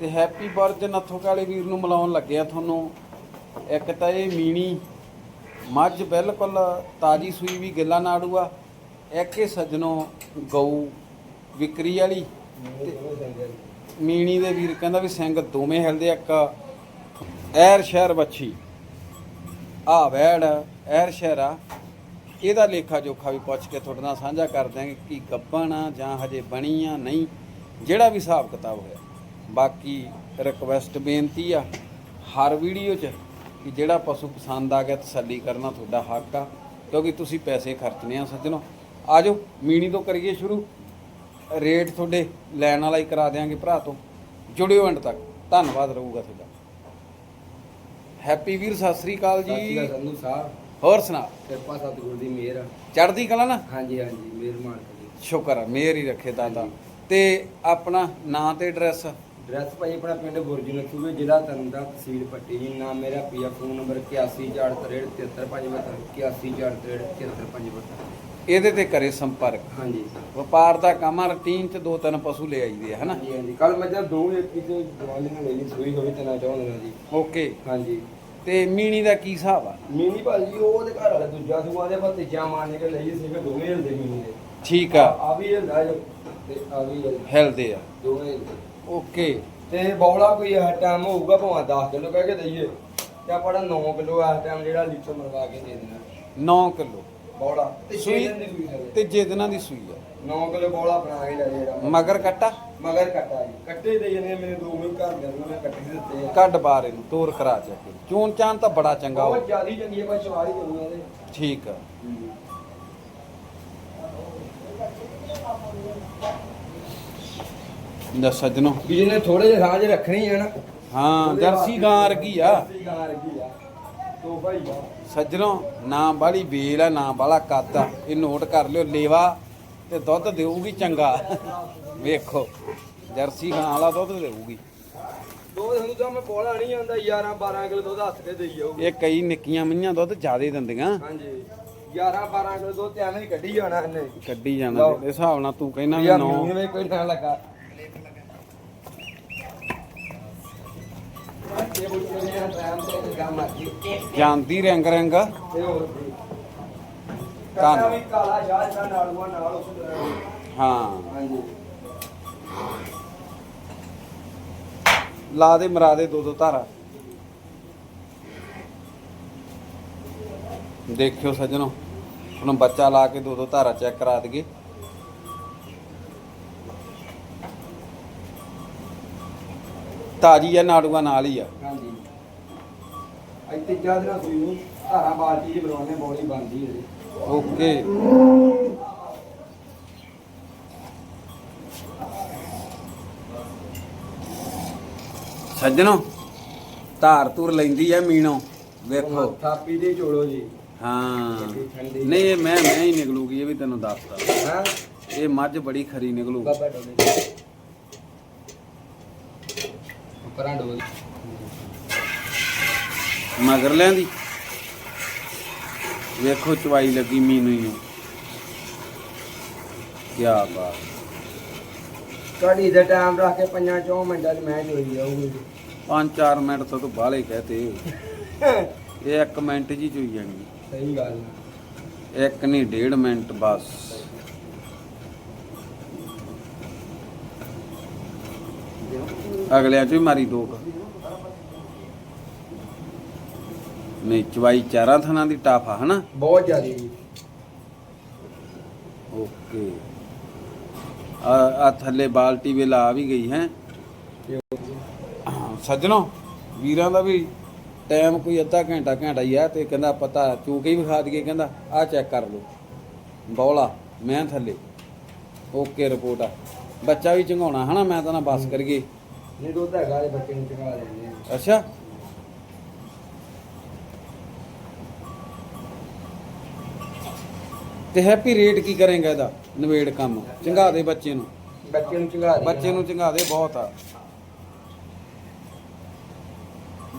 ਤੇ happy birth ਨੱਥੋ ਕਾਲੇ ਵੀਰ ਨੂੰ ਮਿਲਾਉਣ ਲੱਗਿਆ ਤੁਹਾਨੂੰ। ਇੱਕ ਤਾਂ ਇਹ ਮੀਣੀ ਮੱਝ ਬਿਲਕੁਲ ਤਾਜੀ ਸੂਈ ਵੀ ਗਿੱਲਾ ਨਾੜੂ ਆ। ਇੱਕ ਇਹ ਸੱਜਣੋ ਗਊ ਵਿਕਰੀ ਵਾਲੀ। ਮੀਣੀ ਦੇ ਵੀਰ ਕਹਿੰਦਾ ਵੀ ਸਿੰਘ ਦੋਵੇਂ ਹਿਲਦੇ ਇੱਕ ਐਰ ਸ਼ਹਿਰ ਬੱਚੀ ਆ ਵੈੜ ਐਰ ਸ਼ਹਿਰ ਆ। ਇਹਦਾ ਲੇਖਾ ਜੋਖਾ ਵੀ ਪੁੱਛ ਕੇ ਤੁਹਾਡੇ ਨਾਲ ਸਾਂਝਾ ਕਰ ਦਿਆਂਗੇ ਕਿ ਗੱਬਣ ਆ ਜਾਂ ਹਜੇ ਬਣੀ ਆ ਨਹੀਂ। ਜਿਹੜਾ ਵੀ ਹਿਸਾਬ ਕਿਤਾਬ ਹੋਇਆ। ਬਾਕੀ ਰਿਕਵੈਸਟ ਬੇਨਤੀ ਆ ਹਰ ਵੀਡੀਓ 'ਚ ਕਿ ਜਿਹੜਾ ਪਸ਼ੂ ਪਸੰਦ ਆ ਗਿਆ ਤਸੱਲੀ ਕਰਨਾ ਤੁਹਾਡਾ ਹੱਕ ਆ ਕਿਉਂਕਿ ਤੁਸੀਂ ਪੈਸੇ ਖਰਚਨੇ ਆ ਸੱਜਣੋ। ਆਜੋ ਮੀਣੀ ਤੋਂ ਕਰੀਏ ਸ਼ੁਰੂ। ਰੇਟ ਤੁਹਾਡੇ ਲੈਣ ਵਾਲਾ ਹੀ ਕਰਾ ਦਿਆਂਗੇ ਭਰਾ ਤੋਂ। ਜੁੜਿਓ ਐਂਡ ਤੱਕ। ਧੰਨਵਾਦ ਰਹੂਗਾ ਤੁਹਾਡਾ। ਹੈਪੀ ਵੀਰ ਸਤਿ ਸ੍ਰੀ ਅਕਾਲ ਸਤਿ ਸ਼੍ਰੀ ਅਕਾਲ ਜੀ ਸੰਧੂ ਸਾਹਿਬ। ਹੋਰ ਸੁਣਾ। ਕਿਰਪਾ ਸਤਿਗੁਰ ਦੀ ਮਿਹਰ ਆ। ਚੜ੍ਹਦੀ ਕਲਾ ਨਾ? ਹਾਂਜੀ ਹਾਂਜੀ ਮਿਹਰ ਮਾਲਕ ਸ਼ੁਕਰ ਆ ਮਿਹਰ ਹੀ ਰੱਖੇ ਦਾਦਾ ਤੇ। ਆਪਣਾ ਨਾਂ ਤੇ ਐਡਰੈਸ ਡਰੈਸ ਭਾਈ ਆਪਣਾ ਪਿੰਡ ਬੁਰਜ ਨਸੂਬੇ ਜ਼ਿਲ੍ਹਾ ਤਰਨਤਾਰਨ ਤਹਿਸੀਲ ਪੱਟੀ ਜੀ। ਨਾਮ ਮੇਰਾ ਪੀਆ ਫੋਨ ਨੰਬਰ 8143735572 8143735572 ਇਹਦੇ ਤੇ ਕਰੇ ਸੰਪਰਕ। ਹਾਂਜੀ। ਵਪਾਰ ਦਾ ਕੰਮ ਆ ਰੁਟੀਨ ਚ ਦੋ ਤਿੰਨ ਪਸ਼ੂ ਲੈ ਆਈਦੇ ਆ ਹਨਾ? ਹਾਂਜੀ ਹਾਂਜੀ। ਕੱਲ ਮੈਂ ਜਦ ਦੋ ਇੱਕ ਤੇ ਦਵਾਈ ਨਾਲ ਲਈ ਸੂਈ ਹੋਈ ਤੇ ਨਾ ਚਾਹੁੰਦੇ ਜੀ। ਓਕੇ। ਹਾਂਜੀ। ਤੇ ਮੀਣੀ ਦਾ ਕੀ ਹਿਸਾਬ ਆ? ਮੀਨੀ ਭਾਜੀ ਉਹ ਉਹਦੇ ਘਰ ਵਾਲਾ ਦੂਜਾ ਸੂਆ ਦੇ ਪਰ ਤੀਜਾ ਮਾਰਨੇ ਕੇ ਲਈ ਸੀਗੇ ਦੋਵੇਂ ਹਿਲਦੇ ਮੀਨੀ ਦੇ। ਠੀਕ ਆ। ਆ ਵੀ ਹਿਲਦਾ ਜੋ ਤੇ ਆ ਵੀ ਹਿਲਦਾ। ਆ। ਦੋਵੇਂ ਓਕੇ ਤੇ ਬੌਲਾ ਕੋਈ ਇਹ ਟਾਈਮ ਹੋਊਗਾ ਭਾਵੇਂ 10 ਕਿਲੋ ਕਹਿ ਕੇ ਦਈਏ। ਤੇ ਆਪਾਂ 9 ਕਿਲੋ ਇਸ ਟਾਈਮ ਜਿਹੜਾ ਲੀਟਰ ਮਰਵਾ ਕੇ ਦੇ ਦੇਣਾ। 9 ਕਿਲੋ। ਬੌਲਾ। ਤੇ ਸੂਈ 6 ਦਿਨ ਦੀ ਸੂਈ ਤੇ ਜੇ ਦਿਨਾਂ ਦੀ ਸੂਈ ਆ। 9 ਕਿਲੋ ਬੌਲਾ ਬਣਾ ਕੇ ਲੈ ਜਿਹੜਾ ਮਗਰ ਕੱਟਾ? ਮਗਰ ਕੱਟਾ ਜੀ। ਕੱਟੇ ਦੇ ਜਨੇ ਮੇਰੇ ਦੋ ਮਿੰਟ ਘਰ ਦੇ ਨੂੰ ਮੈਂ ਕੱਟੇ ਦਿੱਤੇ ਆ। ਕੱਢ ਬਾਹਰ ਇਹਨੂੰ ਤੋਰ ਕਰਾ ਚੱਕੇ ਚੂਨ ਚਾਨ ਤਾਂ ਬੜਾ ਚੰਗਾ ਹੋ ਬਹੁਤ ਜ਼ਿਆਦੀ ਚੰਗੀ ਹੈ ਪਰ ਸਵਾਰੀ ਚੰਗੀ ਹੈ ਠੀਕ ਆ। ਦਾ ਸੱਜਣੋ ਵੀ ਜਿਹਨੇ ਥੋੜੇ ਜਿਹਾ ਸਾਂਝ ਰੱਖਣੀ ਹੈ ਨਾ ਹਾਂ ਜਰਸੀ ਗਾਂ ਵਰਗੀ ਆ? ਜਰਸੀ ਗਾਂ ਵਰਗੀ ਆ? ਤੋ ਭਾਈ ਆ। ਸੱਜਣੋ ਨਾ ਬਾਲੀ ਵੇਲ ਆ ਨਾ ਬਾਲਾ ਕੱਦ ਆ। ਇਹ ਨੋਟ ਕਰ ਲਿਓ ਲੇਵਾ ਤੇ ਦੁੱਧ ਦੇਊਗੀ ਚੰਗਾ। ਵੇਖੋ ਜਰਸੀ ਗਾਂ ਵਾਲਾ ਦੁੱਧ ਦੇਊਗੀ। ਦੋ ਸਾਨੂੰ ਤਾਂ ਮੈਂ ਬੋਲਾ ਨਹੀਂ ਆਉਂਦਾ 11 12 ਕਿਲੋ ਦੁੱਧ ਹੱਥ ਤੇ ਦੇਈ ਜਾਊਗੀ। ਇਹ ਕਈ ਨਿੱਕੀਆਂ ਮਈਆਂ ਦੁੱਧ ਜ਼ਿਆਦੇ ਦਿੰਦੀਆਂ। ਹਾਂਜੀ 11 12 ਕਿਲੋ ਦੁੱਧ ਤੇ ਐਵੇਂ ਹੀ ਕੱਢੀ ਜਾਣਾ ਇਹਨੇ। ਕੱਢੀ ਜਾਣਾ। ਦੇ ਹਿਸਾਬ ਨਾਲ ਤੂੰ ਕਹਿੰਦਾ ਵੀ ਯਾਰ ਨੌ ਮੈਨੂੰ ਵੀ ਕੋਈ ਨਾ ਲੱਗਾ। ਜਾਂਦੀ ਰੰਗ ਰੰਗ। ਧੰਨ। ਧੰਨ। ਵੀ ਕਾਲਾ ਸ਼ਾਹ ਦਾ ਨਾਲੂਆ ਨਾਲ ਉਸ ਤਰ੍ਹਾਂ ਹਾਂ। ਹਾਂਜੀ। ਲਾ ਦੇ ਮਰਾ ਦੇ ਦੋ ਦੋ ਧਾਰਾ। ਦੇਖਿਓ ਸੱਜਣੋ ਹੁਣ ਬੱਚਾ ਲਾ ਕੇ ਦੋ ਦੋ ਧਾਰਾ ਚੈੱਕ ਕਰਾ ਦਈਏ। ਤਾਜੀ ਆ ਨਾੜੂਆ ਨਾਲ ਹੀ ਆ। ਇੱਥੇ ਜਦ ਨਾ ਸੂਈ ਨੂੰ ਧਾਰਾ ਬਾਲਟੀ ਜੀ ਬਣਾਉਣੇ ਬੋਲੀ ਬਣਦੀ ਹੈ। ਓਕੇ। ਸੱਜਣੋ ਧਾਰ ਧੁਰ ਲੈਂਦੀ ਆ ਮੀਣੋ ਵੇਖੋ। ਥਾਪੀ ਦੀ ਝੋਲੋ ਜੀ। ਹਾਂ। ਨਹੀਂ ਇਹ ਮੈਂ ਮੈਂ ਹੀ ਨਿਕਲੂਗੀ ਇਹ ਵੀ ਤੈਨੂੰ ਦੱਸਦਾ ਹਾਂ? ਇਹ ਮੱਝ ਬੜੀ ਖਰੀ ਨਿਕਲੂ। ਬਾਬਾ ਡੋਲੇ। ਪਰਾਂ ਡੋਲੇ। ਮਗਰ ਲੈਂਦੀ। ਵੇਖੋ ਚਵਾਈ ਲੱਗੀ ਮੀਨੂ ਨੂੰ। ਕੀ ਬਾਤ। ਕੜੀ ਦਾ ਟਾਈਮ ਰੱਖ ਕੇ ਪੰਜਾਂ ਚੋਂ ਮਿੰਟਾਂ 'ਚ ਮੈਚ ਹੋਈ ਜਾਊਗੀ। 5-4 ਮਿੰਟ ਤੋਂ ਤੂੰ ਬਾਹਲੇ ਕਹਤੇ। ਇਹ 1 ਮਿੰਟ ਜੀ ਚੋਈ ਜਾਣੀ। ਸਹੀ ਗੱਲ। ਇੱਕ ਨਹੀਂ ਡੇਢ ਮਿੰਟ ਬਸ। ਅਗਲਿਆਂ ਚ ਵੀ ਮਾਰੀ ਦੋ ਕੁ। ਨਹੀਂ ਚਵਾਈ ਚਾਰਾਂ ਥਾਂ ਦੀ ਟਾਫਾ ਹਨਾ? ਬਹੁਤ ਜ਼ਿਆਦੀ। ਜੀ ਓਕੇ। ਆ ਆ ਥੱਲੇ ਬਾਲਟੀ ਵੇਲਾ ਆ ਵੀ ਗਈ ਹੈ? ਸੱਜਣੋ ਵੀਰਾਂ ਦਾ ਵੀ ਟਾਈਮ ਕੋਈ ਅੱਧਾ ਘੰਟਾ ਘੰਟਾ ਹੀ ਆ ਤੇ ਕਹਿੰਦਾ ਪਤਾ ਚੂਕੇ ਹੀ ਵਿਖਾ ਦਈਏ ਕਹਿੰਦਾ ਆ ਚੈੱਕ ਕਰ ਲਓ। ਬੌਲਾ ਮੈਂ ਥੱਲੇ। ਓਕੇ ਰਿਪੋਰਟ ਆ। ਬੱਚਾ ਵੀ ਚੰਗਾਉਣਾ ਹਨਾ? ਮੈਂ ਤਾਂ ਨਾ ਬਸ ਕਰੀਏ। ਨਹੀਂ ਦੁੱਧ ਹੈਗਾ ਬੱਚੇ ਨੂੰ ਚੰਗਾ ਆ। ਅੱਛਾ? ਤੇ ਹੈਪੀ ਰੇਟ ਕੀ ਕਰੇਗਾ ਇਹਦਾ? ਨਵੇੜ ਕੰਮ। ਚੰਗਾ ਦੇ ਬੱਚੇ ਨੂੰ। ਬੱਚੇ ਨੂੰ ਚੰਗਾ ਦੇ। ਬੱਚੇ ਨੂੰ ਚੰਗਾ ਦੇ ਬਹੁਤ ਆ।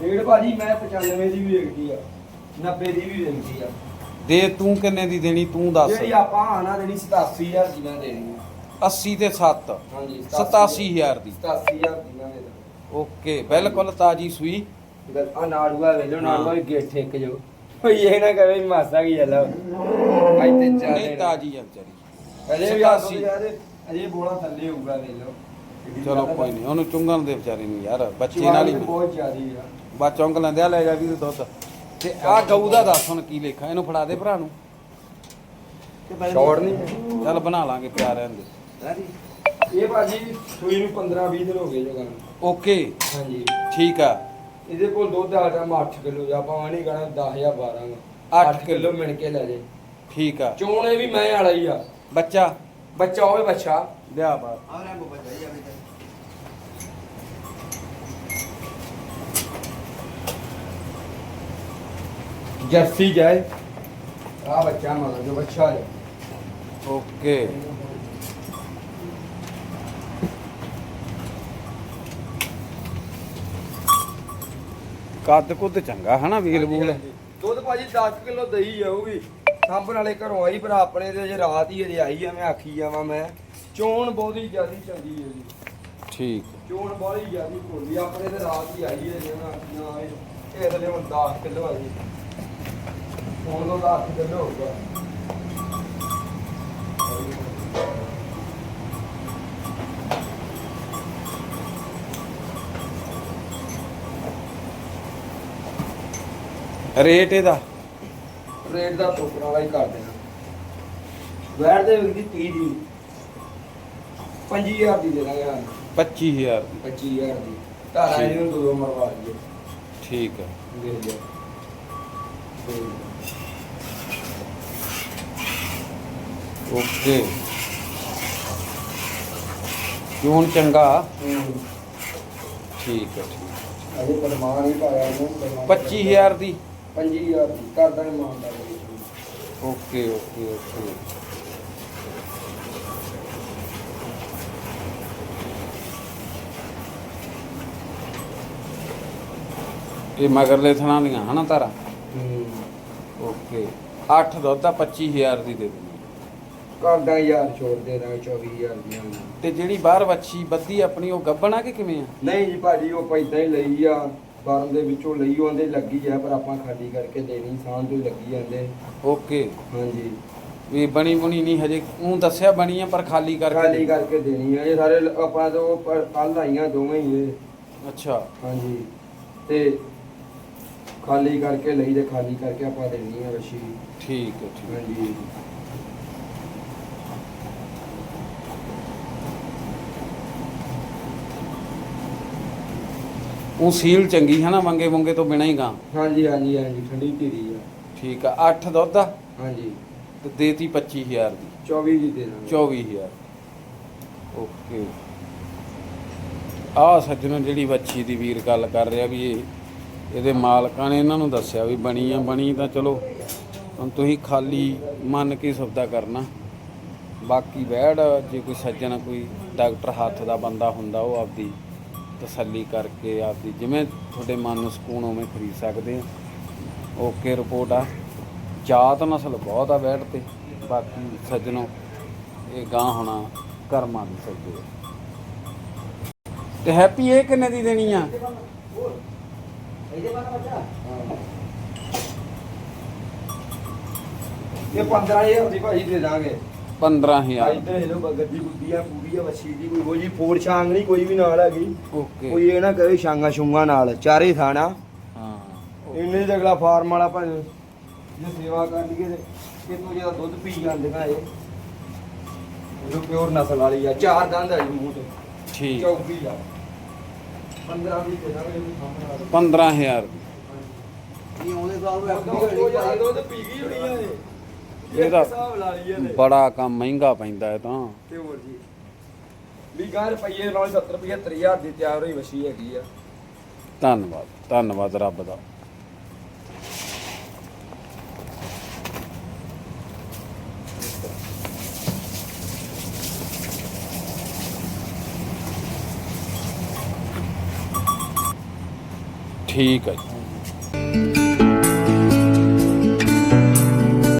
ਰੇਟ ਭਾਜੀ ਮੈਂ 95 ਦੀ ਵੀ ਵੇਚਦੀ ਆ। 90 ਦੀ ਵੀ ਵੇਚਦੀ ਆ। ਦੇ ਤੂੰ ਕਿੰਨੇ ਦੀ ਦੇਣੀ ਤੂੰ ਦੱਸ। ਜਿਹੜੀ ਆਪਾਂ ਆਣਾ ਦੇਣੀ 87000 ਦੀ ਮੈਂ ਦੇਣੀ ਆ। 80 ਤੇ 7 ਹਾਂਜੀ 87000 ਦੀ। 87000 ਦੀ ਮੈਂ ਦੇ ਦਾਂ ਓਕੇ ਬਿਲਕੁਲ ਤਾਜੀ ਸੂਈ। ਆ ਨਾੜੂਆ ਵੇਲੋ ਨਾੜੂਆ ਵੀ ਗੇਟ ਠੇਕ ਜੋ ਇਹ ਨਾ ਕਵੇ ਵੀ ਮਾਸਾ ਕੀ ਚੱਲਾ ਅੱਜ ਤੇ ਚਾਹ ਨਹੀਂ ਤਾਜੀ ਆ ਵਿਚਾਰੀ। ਅਜੇ ਵੀ ਸਤਾਸੀ। ਆਸੀ ਅਜੇ ਬੋਲਾ ਥੱਲੇ ਹੋਊਗਾ ਵੇਲੋ ਚਲੋ ਕੋਈ ਨਹੀਂ ਉਹਨੂੰ ਚੁੰਗਣ ਦੇ ਵਿਚਾਰੇ ਨੂੰ ਯਾਰ ਬੱਚੇ ਨਾਲ ਹੀ ਬਹੁਤ ਜ਼ਿਆਦੀ ਆ। ਬਾ ਚੁੰਗ ਲੈਂਦੇ ਆ ਲੈ ਜਾ ਵੀਰ ਦੁੱਧ। ਤੇ ਆ ਗਊ ਦਾ ਦੱਸ ਹੁਣ ਕੀ ਲੇਖਾ ਇਹਨੂੰ ਫੜਾ ਦੇ ਭਰਾ ਨੂੰ। ਸ਼ਾਰਟ ਨਹੀਂ। ਚੱਲ ਬਣਾ ਲਾਂਗੇ ਪਿਆਰ ਰਹਿੰਦੇ ਇਹ ਭਾਜੀ ਸੂਈ ਨੂੰ 15 20 ਦਿਨ ਹੋ ਗਏ ਜਗਾਂ ਓਕੇ। ਹਾਂਜੀ। ਠੀਕ ਆ। ਇਹਦੇ ਕੋਲ ਦੁੱਧ ਆ ਟਾਈਮ 8 ਕਿਲੋ ਜਾਂ ਆਪਾਂ ਨਹੀਂ ਕਹਣਾ 10 ਜਾਂ 12 ਅੱਠ 8 ਕਿਲੋ ਮਿਣ ਕੇ ਲੈ ਜੇ। ਠੀਕ ਆ। ਚੋਣੇ ਵੀ ਮੈਂ ਵਾਲਾ ਹੀ ਆ। ਬੱਚਾ? ਬੱਚਾ ਹੋਵੇ ਬੱਚਾ। ਲਿਆ ਬਾਹਰ ਜਰਸੀ ਜਾਏ। ਆ ਬੱਚਾ ਮਤਲਬ ਜੋ ਬੱਚਾ ਹੈ ਓਕੇ। ਕੱਦ ਕੁੱਦ ਚੰਗਾ ਹਨਾ ਵੀਲ ਬੂਲ? ਦੁੱਧ ਭਾਜੀ 10 ਕਿਲੋ ਦਹੀਂ ਜਾਊਗੀ ਸਾਂਭਣ ਵਾਲੇ ਘਰੋਂ ਆਈ ਪਰ ਆਪਣੇ ਤੇ ਜੇ ਰਾਤ ਹੀ ਅਜੇ ਆਈ ਆ ਮੈਂ ਆਖੀ ਜਾਵਾਂ ਮੈਂ। ਚੋਣ ਬਹੁਤੀ ਜ਼ਿਆਦੀ ਚੰਗੀ ਹੈ ਜੀ। ਠੀਕ। ਚੋਣ ਬਾਹਲੀ ਜ਼ਿਆਦੀ ਭੋਲੀ ਆਪਣੇ ਤੇ ਰਾਤ ਹੀ ਆਈ ਹੈ ਜੇ ਮੈਂ ਆਖੀ ਨਾ ਆਏ ਇਹ ਹੁਣ 10 ਕਿਲੋ ਆ ਜੀ। ਹੁਣ ਤੋਂ 10 ਕਿਲੋ ਹੋਊਗਾ। ਰੇਟ ਇਹਦਾ? ਰੇਟ ਦਾ ਟੋਕਰਾ ਵਾਲਾ ਹੀ ਕਰ ਦੇਣਾ ਵੈਟ ਦੇ ਵਿਕਦੀ 30 ਦੀ। 25000 ਦੀ ਦੇ ਦਾਂਗੇ ਹਾਂ 25000 ਦੀ। 25000 ਦੀ। ਧਾਰਾ ਠੀਕ। ਇਹਨੂੰ ਦੋ ਮਰਵਾ ਲਈਏ। ਠੀਕ ਹੈ ਦੇ ਦੇ ਓਕੇ। ਜੂਨ ਚੰਗਾ। ਠੀਕ ਹੈ ਠੀਕ ਅਜੇ ਪਰਮਾਨ ਹੀ ਪਾਇਆ ਇਹਨੂੰ। 25000 ਦੀ। 25000 ਦੀ ਕਰ ਦਾਂਗੇ ਮਾਨਦਾ ਓਕੇ ਓਕੇ ਓਕੇ। ਇਹ ਮਗਰਲੇ ਥਣਾ ਦੀਆਂ ਹਨਾ ਤਾਰਾ? ਓਕੇ। 8 ਦੁੱਧ ਦਾ 25000 ਦੀ ਦੇ ਦਿੰਦੇ। ਕਰ ਦਾਂਗੇ ਯਾਰ ਛੋੜ ਦੇ ਦਾਂਗੇ 24000 ਦੀਆਂ। ਤੇ ਜਿਹੜੀ ਬਾਹਰ ਵੱਛੀ ਬੱਦੀ ਆਪਣੀ ਉਹ ਗੱਬਣਾ ਕਿ ਕਿਵੇਂ ਆ? ਨਹੀਂ ਜੀ ਭਾਜੀ ਉਹ ਪੈਦਾ ਹੀ ਲਈ ਆ। ਫਾਰਮ ਦੇ ਵਿੱਚੋਂ ਲਈ ਉਹਦੇ ਲੱਗੀ ਆ ਪਰ ਆਪਾਂ ਖਾਲੀ ਕਰਕੇ ਦੇਣੀ ਸਾਂਝ ਤੋਂ ਹੀ ਲੱਗੀ ਜਾਂਦੇ। ਓਕੇ। ਹਾਂਜੀ। ਵੀ ਬਣੀ ਬੁਣੀ ਨਹੀਂ ਹਜੇ ਉਹ ਦੱਸਿਆ ਬਣੀ ਆ ਪਰ ਖਾਲੀ ਕਰਕੇ ਖਾਲੀ ਕਰਕੇ ਦੇਣੀ ਆ ਇਹ ਸਾਰੇ ਲ- ਆਪਾਂ ਤੋਂ ਕੱਲ ਆਈਆਂ ਦੋਵੇਂ ਹੀ ਇਹ। ਅੱਛਾ। ਹਾਂਜੀ। ਤੇ ਖਾਲੀ ਕਰਕੇ ਲਈ ਤੇ ਖਾਲੀ ਕਰਕੇ ਆਪਾਂ ਦੇਣੀ ਆ ਵਸ਼ੀ ਠੀਕ ਹੈ ਠੀਕ ਹੈ। ਹਾਂਜੀ। ਉਹ ਸੀਲ ਚੰਗੀ ਹੈ ਨਾ ਮੰਗੇ ਮੰਗੇ ਤੋਂ ਬਿਨਾ ਹੀ ਗਾ। ਹਾਂਜੀ ਹਾਂਜੀ ਹਾਂਜੀ ਠੰਡੀ ਧੀਰੀ ਆ। ਠੀਕ ਆ 8 ਦੁੱਧ ਆ? ਹਾਂਜੀ। ਤੇ ਦੇਤੀ 25000 ਦੀ। 24 ਦੀ ਦੇ ਦਾਂਗੇ। 24000 ਓਕੇ। ਆ ਸੱਜਣੋ ਜਿਹੜੀ ਵੱਛੀ ਦੀ ਵੀਰ ਗੱਲ ਕਰ ਰਿਹਾ ਵੀ ਇਹ ਇਹਦੇ ਮਾਲਕਾਂ ਨੇ ਇਹਨਾਂ ਨੂੰ ਦੱਸਿਆ ਵੀ ਬਣੀ ਆ ਬਣੀ ਤਾਂ ਚਲੋ। ਹੁਣ ਤੁਸੀਂ ਖਾਲੀ ਮੰਨ ਕੇ ਸੌਦਾ ਕਰਨਾ। ਬਾਕੀ ਵਹਿੜ ਜੇ ਕੋਈ ਸੱਜਣ ਕੋਈ ਡਾਕਟਰ ਹੱਥ ਦਾ ਬੰਦਾ ਹੁੰਦਾ ਉਹ ਆਪਦੀ ਤਸੱਲੀ ਕਰਕੇ ਆਪਦੀ ਜਿਵੇਂ ਤੁਹਾਡੇ ਮਨ ਨੂੰ ਸਕੂਨ ਉਵੇਂ ਖਰੀਦ ਸਕਦੇ ਆ। ਓਕੇ ਰਿਪੋਰਟ ਆ। ਜਾਤ ਨਸਲ ਬਹੁਤ ਆ ਵਹਿੜ ਤੇ। ਬਾਕੀ ਸੱਜਣੋ, ਇਹ ਗਾਂ ਹੋਣਾ ਕਰਮਾਂ ਦੀ ਸੌਦੇ ਆ ਤੇ ਹੈਪੀ ਇਹ ਕਿੰਨੇ ਦੀ ਦੇਣੀ ਆ? ਇਹ 15000 ਦੀ ਭਾਜੀ ਦੇ ਦਾਂਗੇ। 15000 ਅੱਜ ਤੇ ਇਹਨੂੰ ਗੱਦੀ ਗੁੱਦੀ ਆ ਪੂਰੀ ਆ ਵਛੀ ਦੀ ਕੋਈ ਜੀ ਫੋੜ ਛਾਂਗ ਨਹੀਂ ਕੋਈ ਵੀ ਨਾਲ ਹੈਗੀ। ਓਕੇ। ਕੋਈ ਇਹ ਨਾ ਕਹੇ ਛਾਂਗਾ ਛੁੰਗਾ ਨਾਲ ਚਾਰੇ ਥਾਣਾ। ਹਾਂ। ਇੰਨੇ ਦੇ ਅਗਲਾ ਫਾਰਮ ਵਾਲਾ ਭਾਵੇਂ ਜੇ ਸੇਵਾ ਕਰ ਲਈਏ ਤੇ ਇਹ ਤੋਂ ਜ਼ਿਆਦਾ ਦੁੱਧ ਪੀ ਜਾਂਦੀਆਂ ਇਹ। ਇਹ ਪਿਓਰ ਨਸਲ ਵਾਲੀ ਆ ਚਾਰ ਦੰਦ ਆ ਜੀ ਮੂੰਹ ਤੇ। ਠੀਕ। ਚੌਕੀ ਆ। 15 ਦੀ ਦੇ ਦਾਂਗੇ ਇਹਨੂੰ ਸਾਹਮਣੇ 15000 ਦੀ। ਇਹ ਨੂੰ ਜ਼ਿਆਦਾ ਦੁੱਧ ਪੀ ਗਈ ਹੋਣੀ ਆ ਇਹ। ਇਹਦਾ ਬੜਾ ਕੰਮ ਮਹਿੰਗਾ ਪੈਂਦਾ ਹੈ ਤਾਂ। ਤੇ ਹੋਰ ਜੀ? ਵੀ ਗਾਂ ਰੁਪਈਏ ਨਾਲ 70 75 ਹਜ਼ਾਰ ਦੀ ਤਿਆਰ ਹੋਈ ਵਸ਼ੀ ਹੈਗੀ ਆ। ਧੰਨਵਾਦ ਧੰਨਵਾਦ ਰੱਬ ਦਾ। ਠੀਕ ਹੈ